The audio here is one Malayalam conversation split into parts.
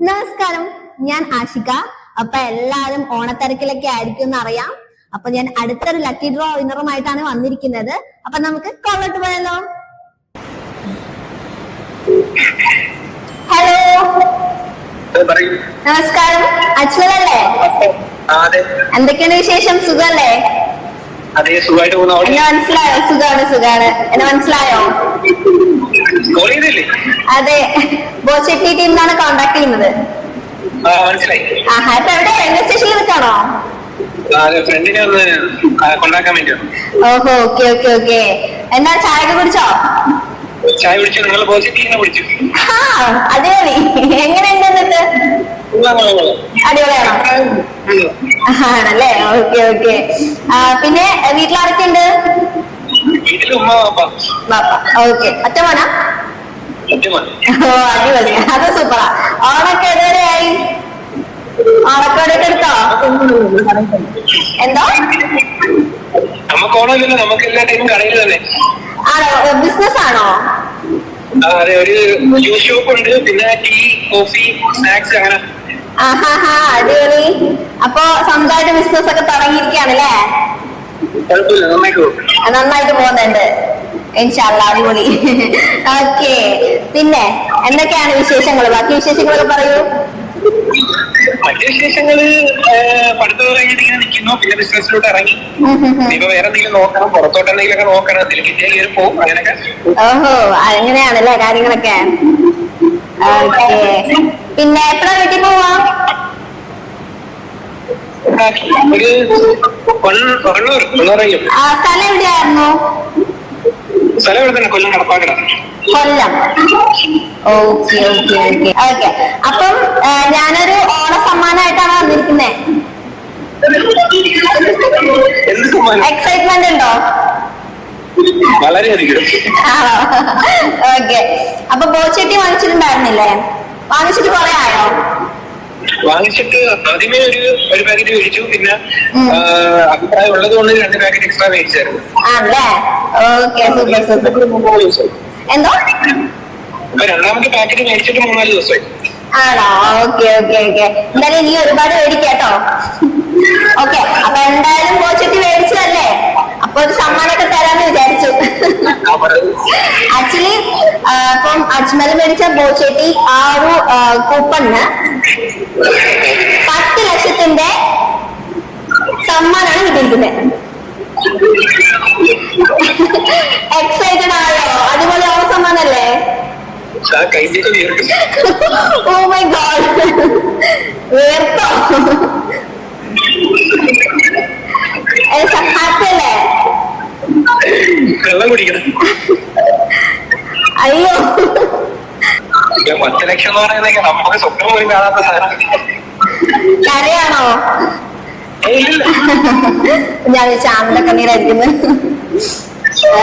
നമസ്കാരം. ഞാൻ ആഷിക. അപ്പൊ എല്ലാരും ഓണത്തിരക്കിലൊക്കെ ആയിരിക്കും എന്ന് അറിയാം. അപ്പൊ ഞാൻ അടുത്തൊരു ലക്കി ഡ്രോ വിന്നറുമായിട്ടാണ് വന്നിരിക്കുന്നത്. അപ്പൊ നമുക്ക് കൊള്ളട്ട് പോയല്ലോ ഹലോ നമസ്കാരം. അച്ഛനല്ലേ എന്തൊക്കെയാണ് വിശേഷം? സുഖല്ലേ? അതെ സുഖമായിട്ട് പോകുന്ന? അവിടെ എന്നെ മനസ്സിലായോ? സുഖാണ് സുഖാണ് എന്നെ മനസ്സിലായോ? കോൾ ചെയ്തില്ലേ? അതെ. ബോച്ചെട്ടി ടീം കോണ്ടാക്ട് ചെയ്യുന്നത്. ആ മനസ്സിലായി. ആഹാ ഇപ്പൊ എവിടെ? റെയിൽവേ സ്റ്റേഷനിൽ നിൽക്കാണോ ആ, അതെ ഫ്രണ്ടിനെ ഒന്ന് ആ, കൊണ്ടാക്കാൻ വേണ്ടി ഓഹോ ഓക്കെ ഓക്കെ ഓക്കെ എന്നാ ചായ ഒക്കെ കുടിച്ചോ? ചായ പിടിച്ചു നിങ്ങൾ പോസിറ്റീവിനെ പിടിച്ചു ആ എങ്ങനെയുണ്ട് എന്നിട്ട്? അടിപൊളിയാണോ? ആണല്ലേ? Okay okay. പിന്നെ ഉണ്ട് വീട്ടിൽ ആരൊക്കെ ബാപ്പ ഓക്കെ. ഓ അടിപൊളി. അത് സൂപ്പറാ. ഓണൊക്കെ എതുവരെയായി? ഓണക്കോടൊക്കെ എടുത്തോ? എന്തോ? നമുക്ക് ഓണമില്ലല്ലോ. നമുക്ക് എല്ലാ ടൈമും കടയിൽ തന്നെ. ആണോ? ബിസിനസ് ആണോ? അതെ. ഒരു ജ്യൂസ് ഷോപ്പ് ഉണ്ട്. പിന്നെ ടീ കോഫി സ്നാക്സ് അങ്ങനെ. ആഹാ അടിപൊളി. ബിസിനസ് ഒക്കെ തുടങ്ങിയിരിക്കുകയാണല്ലേ? അല്ലേ നന്നായിട്ട് പോകും. നന്നായിട്ട് പോകുന്നുണ്ട്. ഇൻഷാല്ല അടിപൊളി. ഓക്കെ. പിന്നെ എന്തൊക്കെയാണ് വിശേഷങ്ങൾ ബാക്കി വിശേഷങ്ങളൊക്കെ പറയൂ. മറ്റു വിശേഷങ്ങൾ ആ, പഠിത്തം കഴിഞ്ഞിട്ട് ഇങ്ങനെ നിൽക്കുന്നു പിന്നെ ബിസിനസ്സിലോട്ട് ഇറങ്ങി. വേറെ എന്തെങ്കിലും നോക്കണം. പുറത്തോട്ട് എന്തെങ്കിലുമൊക്കെ നോക്കണം. എന്തെങ്കിലും കിട്ടിയാൽ കയറി പോകും അങ്ങനെയൊക്കെ. ഓഹോ അങ്ങനെയാണല്ലേ കാര്യങ്ങളൊക്കെ? പിന്നെ എപ്പോഴാ വീട്ടിൽ പോവാ? ഒരു കൊല്ലം കൊല്ലൂർ കൊല്ലറയും ആ, സ്ഥലം എവിടെയായിരുന്നു? സ്ഥലം ഇവിടെ തന്നെ Kollam നടപ്പാക്കട Kollam. Okay okay okay. Okay. അപ്പം ഞാനൊരു ഓണ സമ്മാനമായിട്ടാണ് വന്നിരിക്കുന്നത് എക്സൈറ്റ്മെന്റ് ഉണ്ടോ? വളരെയധികം. ഓക്കെ. അപ്പൊ ബോച്ചെട്ടി വാങ്ങിച്ചിട്ടുണ്ടായിരുന്നില്ലേ? വാങ്ങിച്ചിട്ട് കൊറേ ആയോ? വാങ്ങിച്ചിട്ട് ആദ്യമേ ഒരു ഒരു പാക്കറ്റ് മേടിച്ചു. പിന്നെ. അഭിപ്രായം ഉള്ളത് കൊണ്ട് രണ്ട് പാക്കറ്റ് എക്സ്ട്രാ മേടിച്ചായിരുന്നു. എന്തോ? രണ്ടാമത്തെ പാക്കറ്റ് മേടിച്ചിട്ട് മൂന്നാൽ ദിവസമായി. ആണോ? ഓക്കെ ഓക്കെ ഓക്കെ എന്തായാലും ഇനി ഒരുപാട് മേടിക്കാട്ടോ ഓക്കെ അപ്പൊ എന്തായാലും പോച്ചിട്ട് മേടിച്ചതല്ലേ? അപ്പൊ ഒരു സമ്മാനമൊക്കെ തരാന്ന് വിചാരിച്ചു ആ, പറയൂ. ആക്ച്വലി ഇപ്പം അജ്മൽ മേടിച്ച ബോച്ചേട്ടി ആ ഒരു കൂപ്പണിന് പത്ത് ലക്ഷത്തിന്റെ സമ്മാനാണ് കിട്ടിയിരിക്കുന്നത്. എക്സൈറ്റഡ് ആയോ? അതുപോലെ ആ സമ്മാനല്ലേ ഓ മൈ ഗോഡ് വേർത്തോ? ഹാപ്പി അല്ലേ? വെള്ളം കുടിക്കണം. അയ്യോ. എന്ന് നമുക്ക് സ്വപ്നം പോലും കാണാത്ത സാധനം കരയാണോ? ഞാൻ ചാമിന്റെ കണ്ണീരായിരിക്കുന്നു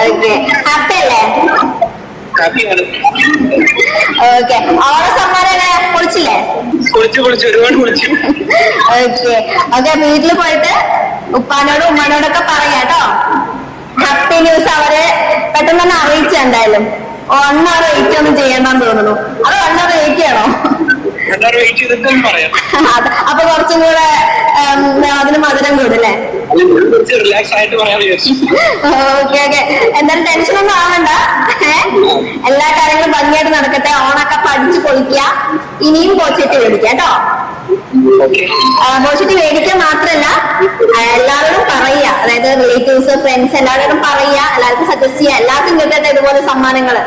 ഓക്കെ ഹാപ്പി അല്ലേ ഹാപ്പിയാണ് ഓക്കെ ഓണ സമ്മാനം എങ്ങനെ പൊളിച്ചില്ലേ കുളിച്ച് കുളിച്ച്. ഒരുപാട് കുളിച്ചു. ഓക്കെ ഓക്കെ വീട്ടിൽ പോയിട്ട് ഉപ്പാനോടും ഉമ്മാനോടൊക്കെ പറയാട്ടോ ഹാപ്പി ന്യൂസ് അവരെ പെട്ടെന്ന് തന്നെ അറിയിച്ചു എന്തായാലും. വൺ അവർ വെയിറ്റ് ഒന്നും ചെയ്യണ്ടെന്ന് തോന്നുന്നു. അത് വൺ അവർ വെയിറ്റ് ചെയ്യണോ അപ്പൊ കുറച്ചും കൂടെ അതിന് മധുരം കൂടല്ലേ ഓക്കെ ഓക്കെ. എന്തായാലും ടെൻഷൻ ഒന്നും ആവണ്ട. എല്ലാ കാര്യങ്ങളും ഭംഗിയായിട്ട് ഓണൊക്കെ പൊളിക്കുക. ഇനിയും പോസിറ്റ് മേടിക്കാം കേട്ടോ. പോസിറ്റ് പോസിറ്റീവ് മേടിക്കുക മാത്രല്ല എല്ലാവരോടും പറയുക. അതായത് റിലേറ്റീവ്സ് ഫ്രണ്ട്സ് എല്ലാവരോടും പറയുക. എല്ലാവർക്കും സജസ്റ്റ് ചെയ്യുക. എല്ലാവർക്കും കിട്ടട്ടെ ഇതുപോലെ സമ്മാനങ്ങൾ.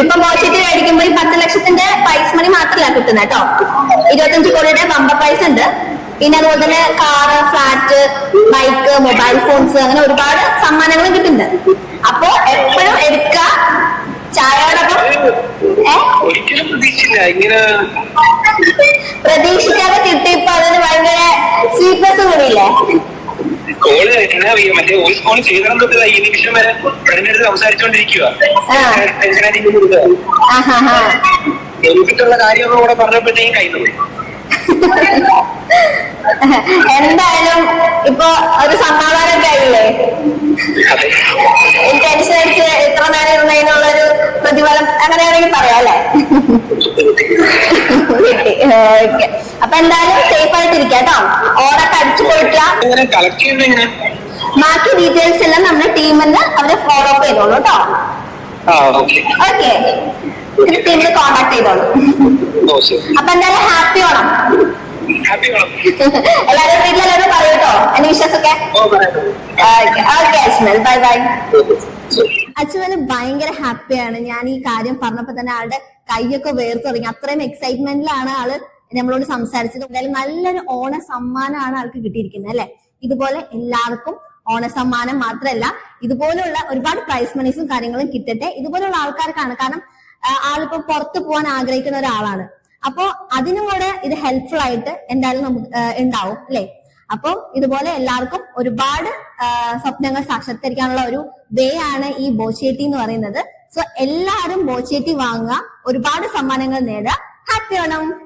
ഇപ്പൊ പോസിറ്റീവ് മേടിക്കുമ്പോ ഈ പത്ത് ലക്ഷത്തിന്റെ പൈസ മണി മാത്രമല്ല കിട്ടുന്നത് കേട്ടോ. ഇരുപത്തഞ്ച് കോടിയുടെ വമ്പ പൈസ ഉണ്ട്. പിന്നെ അതുപോലെ തന്നെ car flat bike mobile phones അങ്ങനെ ഒരുപാട് സമ്മാനങ്ങളും കിട്ടുന്നുണ്ട്. അപ്പോ എപ്പോഴും എടുക്ക ചായയോടൊപ്പം? ഒരിക്കലും പ്രതീക്ഷിച്ചില്ല. ഇങ്ങനെ പ്രതീക്ഷിക്കാതെ കിട്ടിയപ്പോ അതിന് ഭയങ്കര സ്വീറ്റ്നസ് കൂടിയില്ലേ കോൾ എന്നാ അറിയാം. മറ്റേ വോയിസ് കോൾ ചെയ്തണം തൊട്ട് ഈ നിമിഷം വരെ ഫ്രണ്ടിന്റെ അടുത്ത് സംസാരിച്ചോണ്ടിരിക്കുക ആ. ടെൻഷനായിട്ട് ആഹാ ഹാ. എനിക്കിട്ടുള്ള കാര്യമൊന്നും കൂടെ പറഞ്ഞപ്പോഴത്തേക്കും കയ്യിൽ പോയി എന്തായാലും ഇപ്പൊ ഒരു സമാധാനമൊക്കെ ആയില്ലേ അതെ ടെൻഷൻ അടിച്ച് എത്ര നേരം ഇരുന്നതിനുള്ളൊരു പ്രതിഫലം അങ്ങനെയാണെങ്കിൽ പറയാം അല്ലേ? ഓക്കെ അപ്പൊ എന്തായാലും സേഫ് ആയിട്ട് ഇരിക്കാം കേട്ടോ. ഓടൊക്കെ അടിച്ചു എങ്ങനെ ബാക്കി ഡീറ്റെയിൽസ് എല്ലാം നമ്മുടെ ടീമിന്ന് അവരെ ഫോളോ അപ്പ് ചെയ്തോളൂ കേട്ടോ. ഓക്കെ. ടീമിൽ കോണ്ടാക്ട് ചെയ്തോളൂ. അപ്പൊ എന്തായാലും ഹാപ്പി ഓണം. എല്ലാരും വീട്ടിലെല്ലാരും പറയൂട്ടോ എന്റെ വിശ്വാസമൊക്കെ ഓക്കെ ഓക്കെ ബൈ ബൈ അച്ഛന് ഭയങ്കര ഹാപ്പിയാണ് ഞാൻ ഈ കാര്യം പറഞ്ഞപ്പോ തന്നെ ആളുടെ കൈയൊക്കെ വേർത്ത് തുടങ്ങി. അത്രയും എക്സൈറ്റ്മെന്റിലാണ് ആൾ നമ്മളോട് സംസാരിച്ചത്. എന്തായാലും നല്ലൊരു ഓണ സമ്മാനമാണ് ആൾക്ക് കിട്ടിയിരിക്കുന്നത് അല്ലെ? ഇതുപോലെ എല്ലാവർക്കും ഓണ സമ്മാനം മാത്രമല്ല ഇതുപോലുള്ള ഒരുപാട് പ്രൈസ് മണീസും കാര്യങ്ങളും കിട്ടട്ടെ. ഇതുപോലുള്ള ആൾക്കാർക്കാണ്. കാരണം ആളിപ്പോ പുറത്തു പോകാൻ ആഗ്രഹിക്കുന്ന ഒരാളാണ്. അപ്പോ അതിനും കൂടെ ഇത് ഹെൽപ്ഫുൾ ആയിട്ട് എന്തായാലും നമുക്ക് ഉണ്ടാവും അല്ലെ? അപ്പൊ ഇതുപോലെ എല്ലാവർക്കും ഒരുപാട് സ്വപ്നങ്ങൾ സാക്ഷാത്കരിക്കാനുള്ള ഒരു വേ ആണ് ഈ ബോച്ചേട്ടി എന്ന് പറയുന്നത്. സോ എല്ലാവരും ബോച്ചേട്ടി വാങ്ങുക. ഒരുപാട് സമ്മാനങ്ങൾ നേടുക. ഹാപ്പി ഓണം